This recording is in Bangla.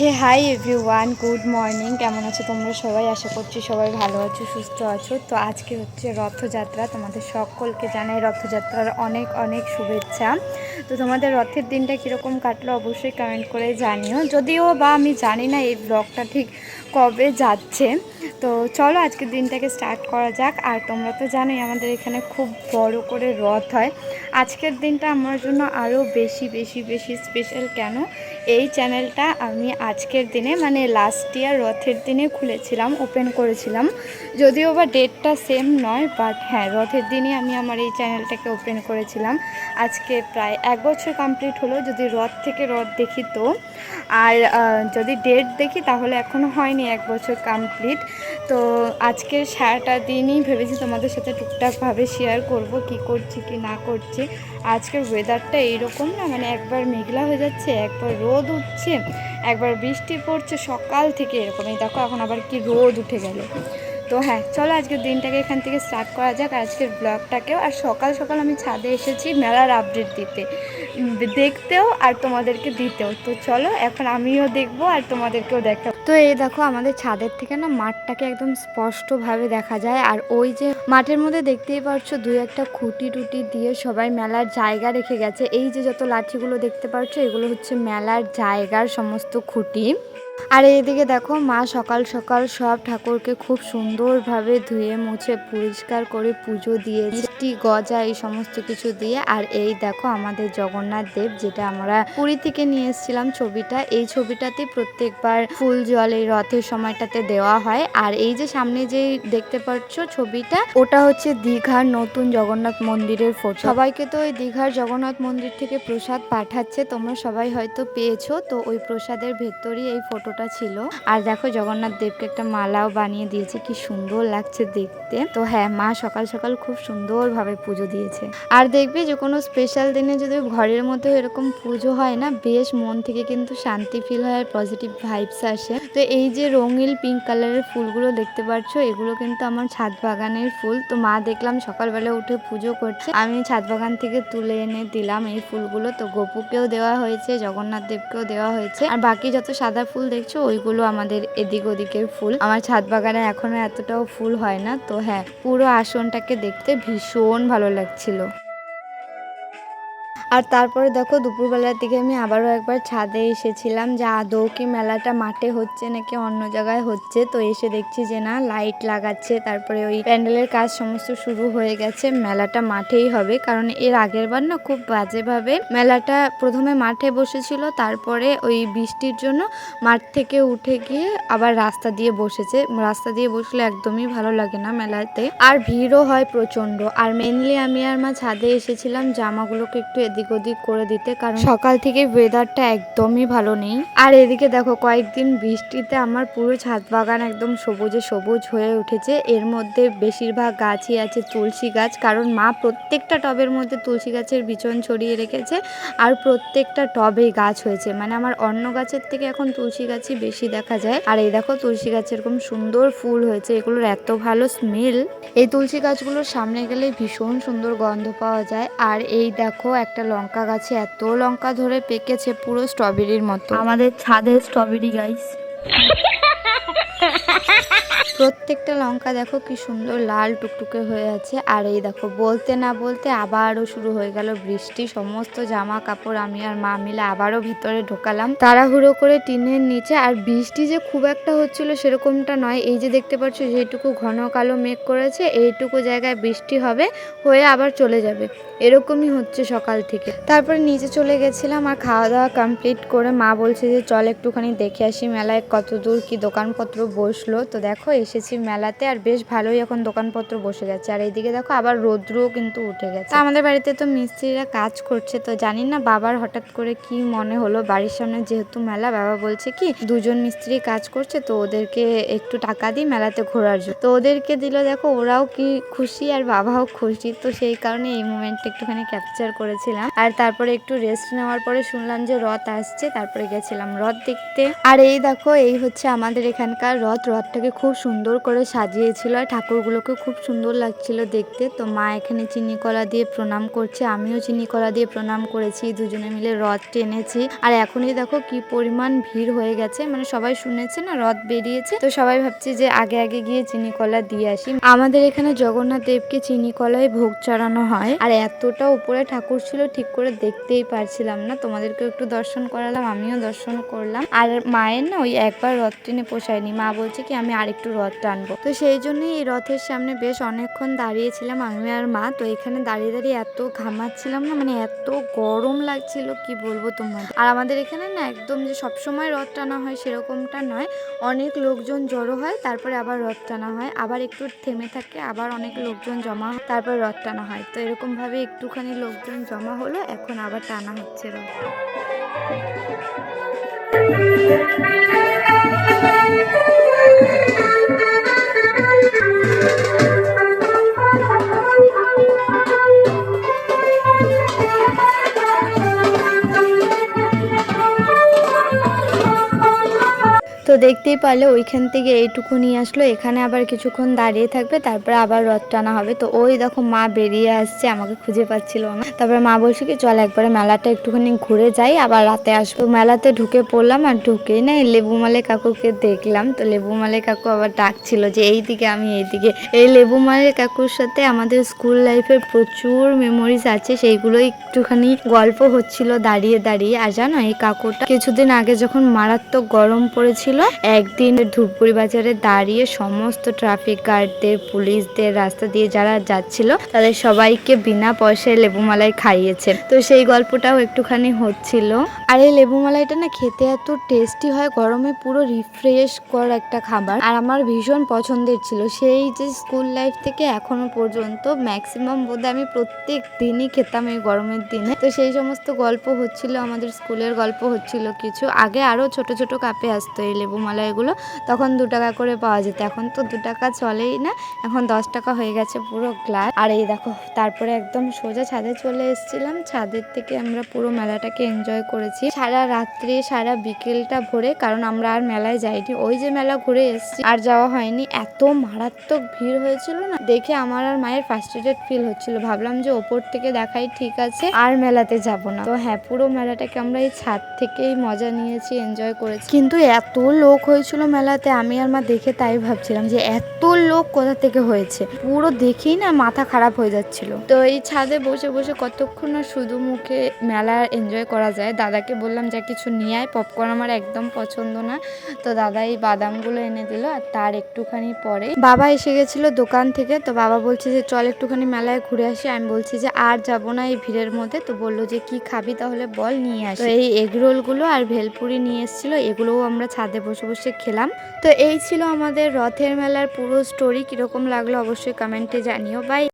Hey hi everyone good morning কেমন আছো তোমরা সবাই? আশা করছি সবাই ভালো আছো, সুস্থ আছো। তো আজকে হচ্ছে রথযাত্রা, তোমাদের সকলকে জানাই রথযাত্রার অনেক অনেক শুভেচ্ছা। তো তোমাদের রথের দিনটা কীরকম কাটলো অবশ্যই কমেন্ট করে জানিও। যদিও বা আমি জানি না এই ব্লগটা ঠিক কবে যাচ্ছে। তো চলো আজকের দিনটাকে স্টার্ট করা যাক। আর তোমরা তো জানোই আমাদের এখানে খুব বড় করে রথ হয়। আজকের দিনটা আমার জন্য আরও বেশি বেশি বেশি স্পেশাল কেন? এই চ্যানেলটা আমি আজকের দিনে মানে লাস্ট ইয়ার রথের দিনে খুলেছিলাম ওপেন করেছিলাম। যদিও বা ডেটটা সেম নয় বাট হ্যাঁ রথের দিনই আমি আমার এই চ্যানেলটাকে ওপেন করেছিলাম। আজকে প্রায় এক বছর কমপ্লিট হলো, যদি রথ থেকে রথ দেখি তো। আর যদি ডেট দেখি, তাহলে এখনও হয়নি এক বছর কমপ্লিট তো আজকের সারাটা দিনই ভেবেছি তোমাদের সাথে টুকটাকভাবে শেয়ার করব, কি করছি, কি না করছি। আজকের ওয়েদারটা এইরকম না মানে একবার মেঘলা হয়ে যাচ্ছে, একবার রোদ উঠছে, একবার বৃষ্টি পড়ছে সকাল থেকে এরকম এই দেখো, এখন আবার কি রোদ উঠে গেল। তো হ্যাঁ চলো আজকের দিনটাকে এখান থেকে স্টার্ট করা যাক। আজকের ব্লগটাকেও আর সকাল সকাল আমি ছাদে এসেছি মেলার আপডেট দিতে। দেখতেও আর তোমাদেরকে দিতেও। তো চলো, এখন আমিও দেখব আর তোমাদেরকেও দেখাবো। তো এই দেখো আমাদের ছাদের থেকে না মাঠটাকে একদম স্পষ্টভাবে দেখা যায়। আর ওই যে মাঠের মধ্যে দেখতেই পারছ দুই একটা খুঁটি টুটি দিয়ে সবাই মেলার জায়গা রেখে গেছে। এই যে যত লাঠিগুলো দেখতে পাচ্ছ এগুলো হচ্ছে মেলার জায়গার সমস্ত খুঁটি। আর এইদিকে দেখো মা সকাল সকাল সব ঠাকুরকে খুব সুন্দরভাবে ধুয়ে মুছে পরিষ্কার করে পুজো দিয়ে মিষ্টি, গজা এই সমস্ত কিছু দিয়ে। আর এই দেখো আমাদের জগন্নাথ দেব যেটা আমরা পুরী থেকে নিয়ে এসেছিলাম ছবিটা, এই ছবিটাতে প্রত্যেকবার ফুল জল এই রথের সময়টাতে দেওয়া হয়। আর এই যে সামনে যে দেখতে পাচ্ছ ছবিটা, ওটা হচ্ছে দীঘার নতুন জগন্নাথ মন্দিরের ফটো সবাইকে তো ওই দীঘার জগন্নাথ মন্দির থেকে প্রসাদ পাঠাচ্ছে, তোমরা সবাই হয়তো পেয়েছ। তো ওই প্রসাদের ভেতরই এই ফটোটা ছিল। আর দেখো জগন্নাথ দেবকে একটা মালাও বানিয়ে দিয়েছে, কি সুন্দর লাগছে দেখতে। তো হ্যাঁ মা সকাল সকাল খুব সুন্দরভাবে পুজো দিয়েছে। আর দেখবে যে কোনো স্পেশাল দিনে যদি ঘরের মধ্যে এরকম পুজো হয় না, বেশ মন থেকে কিন্তু শান্তি ফিল হয় পজিটিভ ভাইবস আসে। তো এই যে রঙিন পিঙ্ক কালারের ফুলগুলো দেখতে পাচ্ছ এগুলো কিন্তু আমার ছাদ বাগানের ফুল। তো মা দেখলাম সকালবেলা উঠে পুজো করছে। আমি ছাদ বাগান থেকে তুলে এনে দিলাম এই ফুলগুলো। তো গোপুকেও দেওয়া হয়েছে, জগন্নাথ দেবকেও দেওয়া হয়েছে। আর বাকি যত সাদা ফুল দেখছ? ওইগুলো আমাদের এদিক ওদিকের ফুল। আমার ছাদ বাগানে এখনও এতটাও ফুল হয় না, তো হ্যাঁ পুরো আসনটাকে দেখতে ভীষণ ভালো লাগছিল। আর তারপরে দেখো দুপুরবেলার দিকে আমি আবারও একবার ছাদে এসেছিলাম যে আদৌ কি মেলাটা মাঠে হচ্ছে নাকি অন্য জায়গায় হচ্ছে। তো এসে দেখছি যে না, লাইট লাগাচ্ছে, তারপরে ওই প্যান্ডেলের কাজ সমস্ত শুরু হয়ে গেছে, মেলাটা মাঠেই হবে। কারণ এর আগের বার না খুব বাজেভাবে মেলাটা প্রথমে মাঠে বসেছিল, তারপরে ওই বৃষ্টির জন্য মাঠ থেকে উঠে গিয়ে আবার রাস্তা দিয়ে বসেছে। রাস্তা দিয়ে বসলে একদমই ভালো লাগে না মেলাতে। আর ভিড়ও হয় প্রচণ্ড আর মেনলি আমি আর মা ছাদে এসেছিলাম, জামাগুলোকে একটু এদিক ওদিক করে দিতে কারণ সকাল থেকে ওয়েদারটা একদমই ভালো নেই। আর এদিকে দেখো কয়েকদিন বৃষ্টিতে আমার পুরো ছাদ বাগান একদম সবুজে সবুজ হয়ে উঠেছে। এর মধ্যে বেশিরভাগ গাছই আছে তুলসী গাছ কারণ মা প্রত্যেকটা টবের মধ্যে তুলসী গাছের বিচন ছড়িয়ে রেখেছে আর প্রত্যেকটা টবেই গাছ হয়েছে। মানে আমার অন্য গাছের থেকে এখন তুলসী গাছই বেশি দেখা যায়। আর এই দেখো তুলসী গাছে এরকম সুন্দর ফুল হয়েছে এগুলোর এত ভালো স্মেল এই তুলসী গাছগুলোর সামনে গেলে ভীষণ সুন্দর গন্ধ পাওয়া যায়। আর এই দেখো একটা লঙ্কা গাছে এত লঙ্কা ধরে পেকেছে পুরো স্ট্রবেরির মতো। আমাদের ছাদের স্ট্রবেরি গাইস প্রত্যেকটা লঙ্কা দেখো কি সুন্দর লাল টুকটুকে হয়ে আছে। আর এই দেখো, বলতে না বলতে আবারও শুরু হয়ে গেল বৃষ্টি। সমস্ত জামা কাপড় আমি আর মা মিলে আবারও ভিতরে ঢোকালাম। তাড়াহুড়ো করে টিনের নিচে, আর বৃষ্টি যে খুব একটা হচ্ছিল সেরকমটা নয়। এই যে দেখতে পাচ্ছ, যেটুকু ঘন কালো মেঘ করেছে, এইটুকু জায়গায় বৃষ্টি হবে, হয়ে আবার চলে যাবে। এরকমই হচ্ছে সকাল থেকে। তারপরে নিচে চলে গেছিলাম, আর খাওয়া দাওয়া কমপ্লিট করে মা বলছে যে, চল একটুখানি দেখে আসি মেলায় কত দূর কি দোকানপত্র বসল। তো দেখো, এসেছি মেলাতে আর বেশ ভালোই এখন দোকানপত্র বসে গেছে আর এইদিকে দেখো, আবার রৌদ্রও কিন্তু উঠে গেছে। আমাদের বাড়িতে তো মিস্ত্রিরা কাজ করছে, তো জানি না বাবার হঠাৎ করে কি মনে হলো। বাড়ির সামনে যেহেতু মেলা, বাবা বলছে কি, দুজন মিস্ত্রি কাজ করছে, তো ওদেরকে একটু টাকা দিই মেলাতে ঘোরার জন্য। তো ওদেরকে দিল, দেখো, ওরাও কি খুশি আর বাবাও খুশি। তো সেই কারণে এই মোমেন্টটা একটুখানি ক্যাপচার করেছিলাম। আর তারপরে একটু রেস্ট নেওয়ার পরে শুনলাম যে রথ আসছে, তারপরে গেছিলাম রথ দেখতে। আর এই দেখো, এই হচ্ছে আমাদের এখানকার রথ, রথটাকে খুব সুন্দর করে সাজিয়েছিল আর ঠাকুরগুলোকে খুব সুন্দর লাগছিল দেখতে। তো মা এখানে চিনি কলা দিয়ে প্রণাম করছে, আমিও চিনি কলা দিয়ে প্রণাম করেছি, দুজনে মিলে রথ টেনেছি। আর এখনই দেখো কি পরিমাণ ভিড় হয়ে গেছে মানে সবাই শুনেছে না রথ বেরিয়েছে? তো সবাই ভাবছে যে আগে আগে গিয়ে চিনি কলা দিয়ে আসি। আমাদের এখানে জগন্নাথ দেবকে চিনি কলায় ভোগ চড়ানো হয়। আর এতটা উপরে ঠাকুর ছিল, ঠিক করে দেখতেই পারছিলাম না। তোমাদেরকে একটু দর্শন করালাম, আমিও দর্শন করলাম। আর মায়ের না ওই একবার রথ টেনে পোষায়নি। মা বলছে কি, আমি আরেকটু রথ টানবো। তো সেই জন্যই এই রথের সামনে বেশ অনেকক্ষণ দাঁড়িয়েছিলাম আমি আর মা। তো এখানে দাঁড়িয়ে দাঁড়িয়ে এত ঘামাচ্ছিলাম না মানে এত গরম লাগছিল, কি বলব তোমাদের? আর আমাদের এখানে না একদম যে সবসময় রথ টানা হয় সেরকমটা নয়। অনেক লোকজন জড়ো হয়, তারপরে আবার রথ টানা হয়। আবার একটু থেমে থাকে, আবার অনেক লোকজন জমা হয়, তারপর রথ টানা হয়। তো এরকম ভাবে একটুখানি লোকজন জমা হলো, এখন আবার টানা হচ্ছে রথ। তো দেখতেই পারলে ওইখান থেকে এইটুকু নিয়ে আসলো। এখানে আবার কিছুক্ষণ দাঁড়িয়ে থাকবে, তারপরে আবার রথ টানা হবে। তো ওই দেখো মা বেরিয়ে আসছে, আমাকে খুঁজে পাচ্ছিল না। তারপরে মা বলছে কি, চল একবারে মেলাটা একটুখানি ঘুরে যাই, আবার রাতে আসব। মেলাতে ঢুকে পড়লাম আর ঢুকে না এই লেবু মালে কাকুকে দেখলাম। তো লেবু মালে কাকু আবার ডাকছিল যে এই দিকে আমি এইদিকে। এই লেবু মালে কাকুর সাথে আমাদের স্কুল লাইফের প্রচুর মেমোরিজ আছে সেইগুলো একটুখানি গল্প হচ্ছিল দাঁড়িয়ে দাঁড়িয়ে। আর জানো এই কাকুটা কিছুদিন আগে যখন মারাত্মক গরম পড়েছিল একদিন ধূপগুড়ি বাজারে দাঁড়িয়ে সমস্ত ট্রাফিক গার্ডদের পুলিশদের রাস্তা দিয়ে যারা যাচ্ছিল, তাদের সবাইকে বিনা পয়সায় লেবু মালাই খাইয়েছে। তো সেই গল্পটাও একটুখানি হচ্ছিল। আর এই লেবু মালাইটা না খেতে এত টেস্টি হয়, গরমে পুরো রিফ্রেশ কর একটা খাবার। আর আমার ভীষণ পছন্দের ছিল। সেই যে স্কুল লাইফ থেকে এখনও পর্যন্ত ম্যাক্সিমাম বোধ আমি প্রত্যেক দিনই খেতাম এই গরমের দিনে। তো সেই সমস্ত গল্প হচ্ছিল, আমাদের স্কুলের গল্প হচ্ছিল কিছু। আগে আরও ছোট ছোট কাপে আসতো এই লেবু মালাইগুলো তখন দু টাকা করে পাওয়া যেত। এখন তো দু টাকা চলেই না, এখন দশ টাকা হয়ে গেছে পুরো গ্লাস আর এই দেখো, তারপরে একদম সোজা ছাদে চলে এসেছিলাম। ছাদের থেকে আমরা পুরো মেলাটাকে এনজয় করেছি। সারা রাত্রি, সারা বিকেলটা ভরে, কারণ আমরা আর মেলায় যাইনি। ওই যে মেলা ঘুরে এসেছি, আর যাওয়া হয়নি। এত মারাত্মক ভিড় হয়েছিল না? দেখে আমার আর মায়ের ফার্স্টেডেড ফিল হচ্ছিল। ভাবলাম যে ওপর থেকে দেখাই ঠিক আছে, আর মেলাতে যাব না। তো হ্যাঁ পুরো মেলাটাকে আমরা এই ছাদ থেকেই মজা নিয়েছি এনজয় করেছি। কিন্তু এত লোক হয়েছিল মেলাতে, আমি আর মা দেখে তাই ভাবছিলাম যে এত লোক কোথা থেকে হয়েছে। পুরো দেখেই না মাথা খারাপ হয়ে যাচ্ছিল। তো এই ছাদে বসে বসে কতক্ষণ না শুধু মুখে মেলা এনজয় করা যায়, দাদাকে বললাম যা কিছু নিয়ে আয় পপকর্ন আমার একদম পছন্দ না। তো দাদা এই বাদামগুলো এনে দিল আর তার একটুখানি পরে বাবা এসে গেছিল দোকান থেকে। তো বাবা বলছে যে, চল একটুখানি মেলায় ঘুরে আসি। আমি বলছি যে, আর যাব না এই ভিড়ের মধ্যে। তো বলল যে, কি খাবি তাহলে বল, নিয়ে আসি। এই এগরোলগুলো আর ভেলপুরি নিয়ে এসেছিল, এগুলোও আমরা ছাদে বসে বসে খেলাম। তো এই ছিল আমাদের রথের মেলার পুরো স্টোরি কীরকম লাগল অবশ্যই কমেন্টে জানিও। বাই